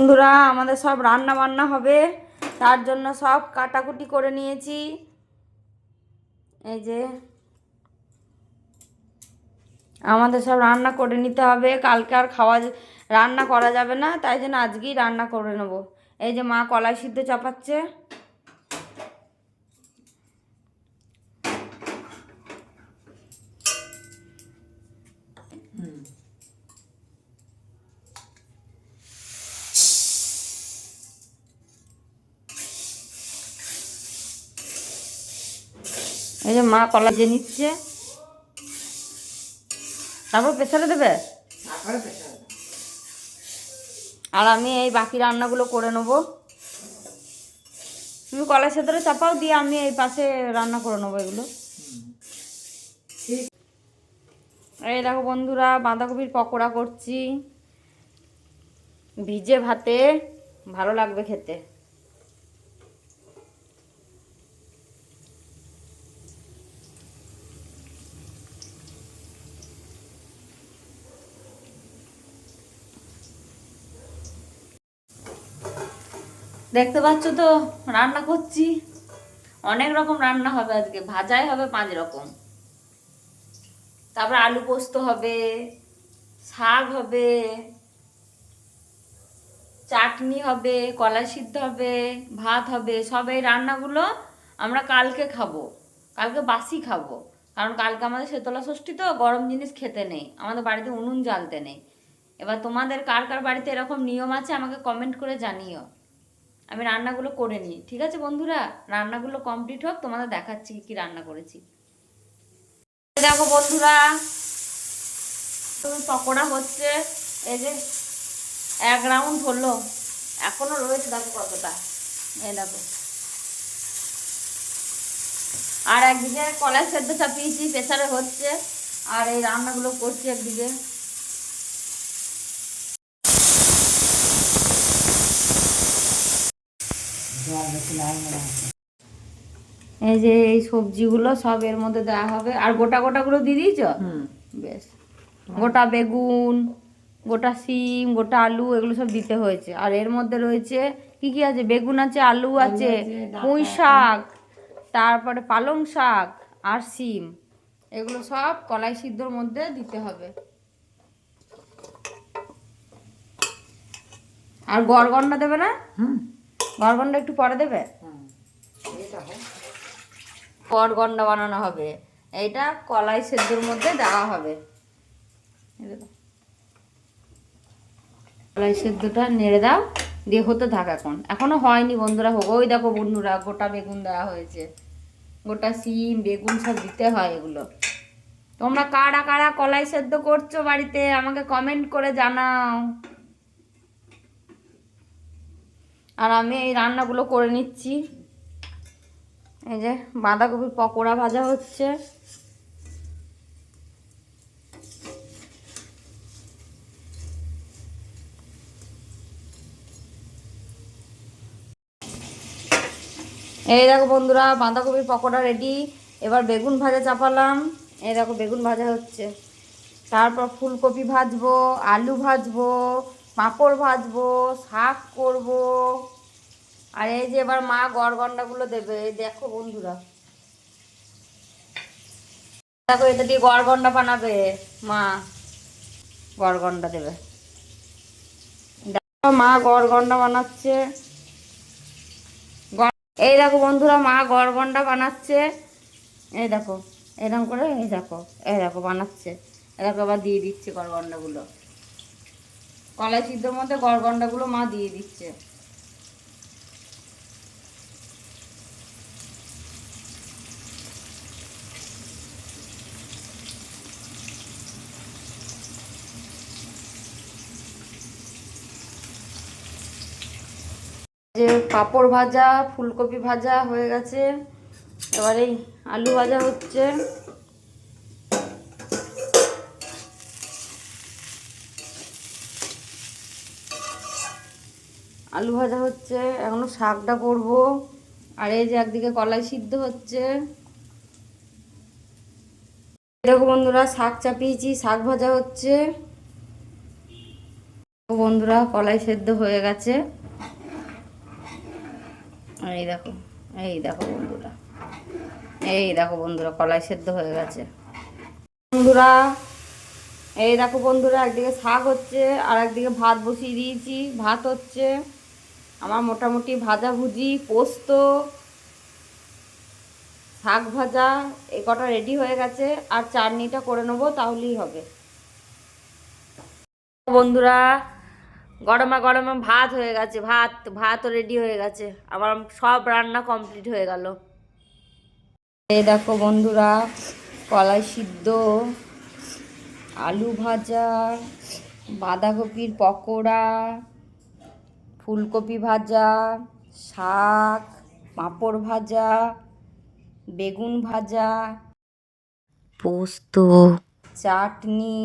বন্ধুরা, আমাদের সব রান্না বান্না হবে। তার জন্য সব কাটাকুটি করে নিয়েছি। এই যে, আমাদের সব রান্না করে নিতে হবে। কালকে আর খাওয়া রান্না করা যাবে না, তাই জন্য আজকেই রান্না করে নেব। এই যে মা কলাই সিদ্ধ চাপাচ্ছে। এই যে মা কলা যে নিচ্ছে। তারপর প্রেসারে দেবে? আর আমি এই বাকি রান্নাগুলো করে নেব। তুমি কলা সেদ্ধরে চাপাও, দিয়ে আমি এই পাশে রান্না করে নেব এগুলো। এই দেখো বন্ধুরা, বাঁধাকপির পকোড়া করছি। ভিজে ভাতে, ভালো লাগবে খেতে। দেখতে পাচ্ছ তো, রান্না করছি। অনেক রকম রান্না হবে আজকে, ভাজাই হবে পাঁচ রকম। তারপর আলু পোস্ত হবে, শাক হবে, চাটনি হবে, কলা সিদ্ধ হবে, ভাত হবে, সব এই রান্নাগুলো আমরা কালকে খাব। কালকে বাসি খাব। কারণ কালকে আমাদের শেতলা ষষ্ঠী তো, গরম জিনিস খেতে নেই, আমাদের বাড়িতে উনুন জ্বালতে নেই। এবার তোমাদের কার কার বাড়িতে এরকম নিয়ম আছে আমাকে কমেন্ট করে জানিও। আমি রান্নাগুলো করে নিই। ঠিক আছে বন্ধুরা? রান্নাগুলো কমপ্লিট হোক, তোমাদের দেখাচ্ছি কি রান্না করেছি। দেখো বন্ধুরা পকোড়া হচ্ছে, এই যে এক রাউন্ড হলো। এখনও রয়েছে দেখো কতটা। এই দেখো। আর একদিকে কলাই সেদ্ধ চাপিয়েছি, প্রেসারে হচ্ছে। আর এই রান্নাগুলো করছি একদিকে। এই যে এই সবজিগুলো সব এর মধ্যে দেওয়া হবে। আর গোটা গোটাগুলো দিয়ে দিয়েছ? বেশ। গোটা বেগুন গোটা সিম গোটা আলু এগুলো সব দিতে হয়েছে। আর এর মধ্যে রয়েছে কি কি আছে? বেগুন আছে আলু আছে পুঁই শাক তারপরে পালং শাক আর সিম এগুলো সব কলাই সিদ্ধর মধ্যে দিতে হবে। আর গড় গড়গন্ডা দেবে না? গড়গন্ডা একটু পরে দেবে? গড়গন্ডা বানানো হবে। এইটা কলাই সেদ্ধর মধ্যে দেওয়া হবে। কলাই সেদ্ধটা নেড়ে দাও, দিয়ে হতে থাক এখন। এখনও হয়নি বন্ধুরা, হোক। ওই দেখো বন্ধুরা, গোটা বেগুন দেওয়া হয়েছে। গোটা সিম, বেগুন সব দিতে হয় এগুলো। তোমরা কারা কারা কলাই সেদ্ধ করছ বাড়িতে, আমাকে কমেন্ট করে জানাও। আর আমি এই রান্নাগুলো করে নিচ্ছি। এই যে বাঁধাকপির পকোড়া ভাজা হচ্ছে। এই দেখো বন্ধুরা, বাঁধাকপির পকোড়া রেডি এবার বেগুন ভাজা চাপালাম। এই দেখো বেগুন ভাজা হচ্ছে। তারপর ফুলকপি ভাজবো, আলু ভাজবো পাঁপড় ভাজবো, শাক করব। আর এই যে এবার মা গড়গন্ডাগুলো দেবে, এই দেখো বন্ধুরা। দেখো, এটা দিয়ে গড়গন্ডা বানাবে মা। গড়গন্ডা দেবে। দেখো, মা গড়গন্ডা বানাচ্ছে। এই দেখো বন্ধুরা, মা গড়গন্ডা বানাচ্ছে। এই দেখো, এরকম করে, এই দেখো এই দেখো বানাচ্ছে। দেখো আবার দিয়ে দিচ্ছে গড়গন্ডাগুলো কলাই সিদ্ধর মধ্যে গড়গন্ডাগুলো মা দিয়ে দিচ্ছে। যে পাঁপড় ভাজা, ফুলকপি ভাজা হয়ে গেছে। এবারে আলু ভাজা হচ্ছে। আলু ভাজা হচ্ছে, এখনও শাকটা করব। আর এই যে একদিকে কলাই সিদ্ধ হচ্ছে। দেখো বন্ধুরা, শাক চাপিয়েছি, শাক ভাজা হচ্ছে। বন্ধুরা, কলাই সেদ্ধ হয়ে গেছে। এই দেখো এই দেখো বন্ধুরা, এই দেখো বন্ধুরা, কলাই সেদ্ধ হয়ে গেছে। বন্ধুরা, এই দেখো বন্ধুরা, একদিকে শাক হচ্ছে আর একদিকে ভাত বসিয়ে দিয়েছি, ভাত হচ্ছে। আমার মোটামুটি ভাজা ভুজি পোস্ত, শাক ভাজা, এ কটা রেডি হয়ে গেছে। আর চাটনিটা করে নেব, তাহলেই হবে। বন্ধুরা, গরমা গরমে ভাত হয়ে গেছে, ভাত, ভাতও রেডি হয়ে গেছে। আমার সব রান্না কমপ্লিট হয়ে গেল। এই দেখো বন্ধুরা, কলাই সিদ্ধ, আলু ভাজা, বাঁধাকপির পকোড়া ফুলকপি ভাজা শাক পাঁপড় ভাজা বেগুন ভাজা পোস্ত চাটনি